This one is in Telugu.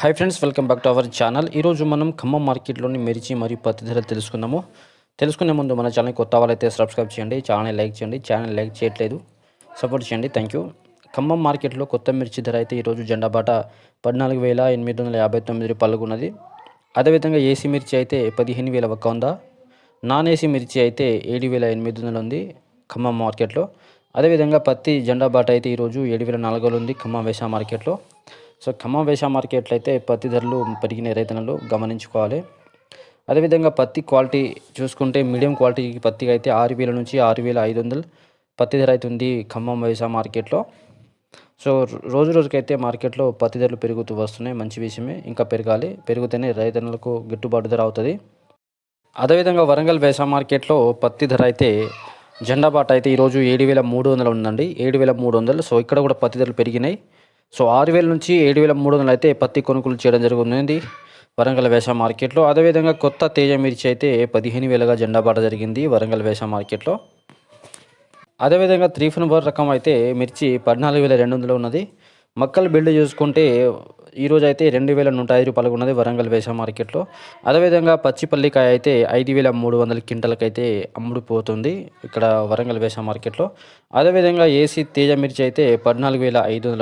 Hi friends welcome back to our channel ఈరోజు మనం ఖమ్మం మార్కెట్లోని మిర్చి మరియు పత్తి ధర తెలుసుకుందాము. తెలుసుకునే ముందు మన ఛానల్ కొత్త వాళ్ళైతే సబ్స్క్రైబ్ చేయండి ఛానల్ లైక్ చేయండి ఛానల్ లైక్ చేయట్లేదు. సపోర్ట్ చేయండి థ్యాంక్ యూ ఖమ్మం మార్కెట్లో కొత్త మిర్చి ధర అయితే ఈరోజు జెండా బాట పద్నాలుగు వేల ఎనిమిది వందల యాభై తొమ్మిది రూపాయలకు ఉన్నది అదేవిధంగా ఏసీ మిర్చి అయితే పదిహేను వేల ఒక్క ఉందా నాన్ ఏసీ మిర్చి అయితే ఏడు వేల ఎనిమిది వందలు ఉంది ఖమ్మం మార్కెట్లో. అదేవిధంగా పత్తి జెండా బాట అయితే ఈరోజు ఏడు వేల నాలుగు వందలు ఉంది ఖమ్మం వేసా మార్కెట్లో. సో ఖమ్మం వేసా మార్కెట్లో అయితే పత్తి ధరలు పెరిగిన రైతన్నలు గమనించుకోవాలి. అదేవిధంగా పత్తి క్వాలిటీ చూసుకుంటే మీడియం క్వాలిటీ పత్తికి అయితే ఆరు వేల నుంచి ఆరు వేల ఐదు వందలు పత్తి ధర అయితే ఉంది ఖమ్మం వేసా మార్కెట్లో. సో రోజు రోజుకైతే మార్కెట్లో పత్తి ధరలు పెరుగుతూ వస్తున్నాయి. మంచి విషయమే. ఇంకా పెరగాలి. పెరిగితేనే రైతన్నలకు గిట్టుబాటు ధర అవుతుంది. అదేవిధంగా వరంగల్ వేసా మార్కెట్లో పత్తి ధర అయితే జెండా బాట అయితే ఈరోజు ఏడు వేల మూడు వందలు ఉందండి. ఏడు వేల మూడు వందలు. సో ఇక్కడ కూడా పత్తి ధరలు పెరిగినాయి. సో ఆరు వేల నుంచి ఏడు వేల మూడు వందలు అయితే పత్తి కొనుగోలు చేయడం జరుగుతుంది. వరంగల్ వేసా మార్కెట్లో అదేవిధంగా కొత్త తేజ మిర్చి అయితే పదిహేను వేలుగా జెండా బాట జరిగింది వరంగల్ వేసా మార్కెట్లో. అదేవిధంగా త్రీ బోర్ రకం అయితే మిర్చి పద్నాలుగు వేల రెండు వందలు ఉన్నది. మక్కలు బిల్డ్ చూసుకుంటే ఈరోజు అయితే రెండు వేల నూట ఐదు రూపాయలకు ఉన్నది వరంగల్ వేసా మార్కెట్లో. అదేవిధంగా పచ్చిపల్లికాయ అయితే ఐదు వేల మూడు వందల క్వింటల్కి అమ్ముడుపోతుంది ఇక్కడ వరంగల్ వేసా మార్కెట్లో. అదేవిధంగా ఏసీ తేజ మిర్చి అయితే పద్నాలుగు వేల ఐదు వందల